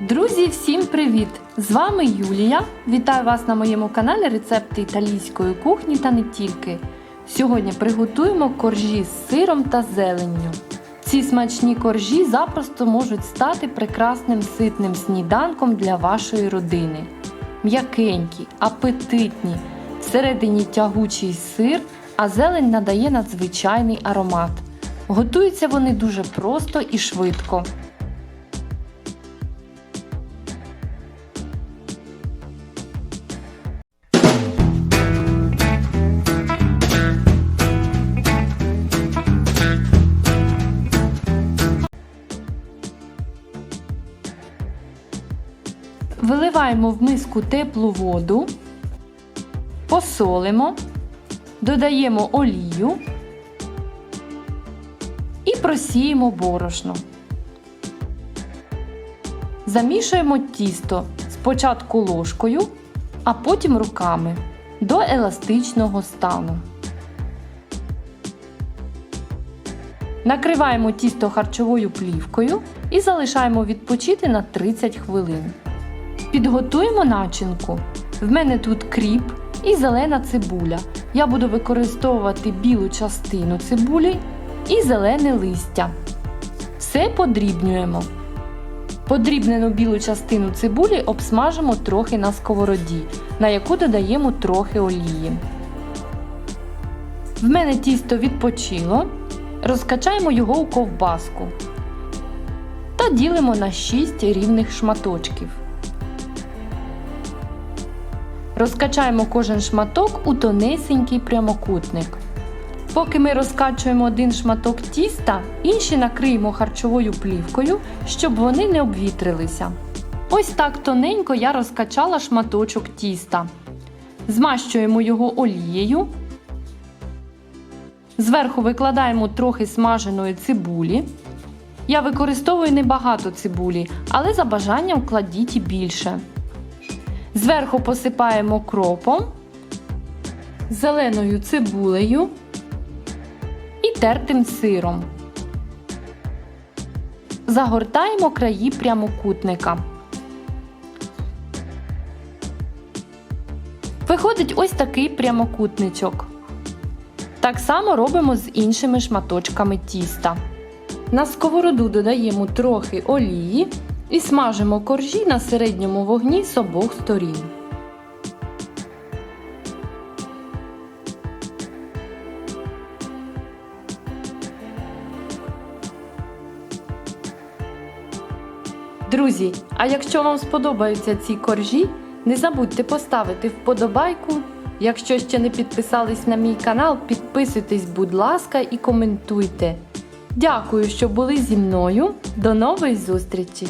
Друзі, всім привіт! З вами Юлія. Вітаю вас на моєму каналі Рецепти італійської кухні та не тільки. Сьогодні приготуємо коржі з сиром та зеленню. Ці смачні коржі запросто можуть стати прекрасним ситним сніданком для вашої родини. М'якенькі, апетитні, всередині тягучий сир, а зелень надає надзвичайний аромат. Готуються вони дуже просто і швидко. Виливаємо в миску теплу воду, посолимо, додаємо олію і просіємо борошно. Замішуємо тісто спочатку ложкою, а потім руками до еластичного стану. Накриваємо тісто харчовою плівкою і залишаємо відпочити на 30 хвилин. Підготуємо начинку. В мене тут кріп і зелена цибуля. Я буду використовувати білу частину цибулі і зелене листя. Все подрібнюємо. Подрібнену білу частину цибулі обсмажимо трохи на сковороді, на яку додаємо трохи олії. В мене тісто відпочило. Розкачаємо його у ковбаску та ділимо на 6 рівних шматочків. Розкачаємо кожен шматок у тонесенький прямокутник. Поки ми розкачуємо один шматок тіста, інші накриємо харчовою плівкою, щоб вони не обвітрилися. Ось так тоненько я розкачала шматочок тіста. Змащуємо його олією. Зверху викладаємо трохи смаженої цибулі. Я використовую небагато цибулі, але за бажанням кладіть і більше. Зверху посипаємо кропом, зеленою цибулею і тертим сиром. Загортаємо краї прямокутника. Виходить ось такий прямокутничок. Так само робимо з іншими шматочками тіста. На сковороду додаємо трохи олії і смажимо коржі на середньому вогні з обох сторін. Друзі, а якщо вам сподобаються ці коржі, не забудьте поставити вподобайку. Якщо ще не підписались на мій канал, підписуйтесь, будь ласка, і коментуйте. Дякую, що були зі мною. До нової зустрічі!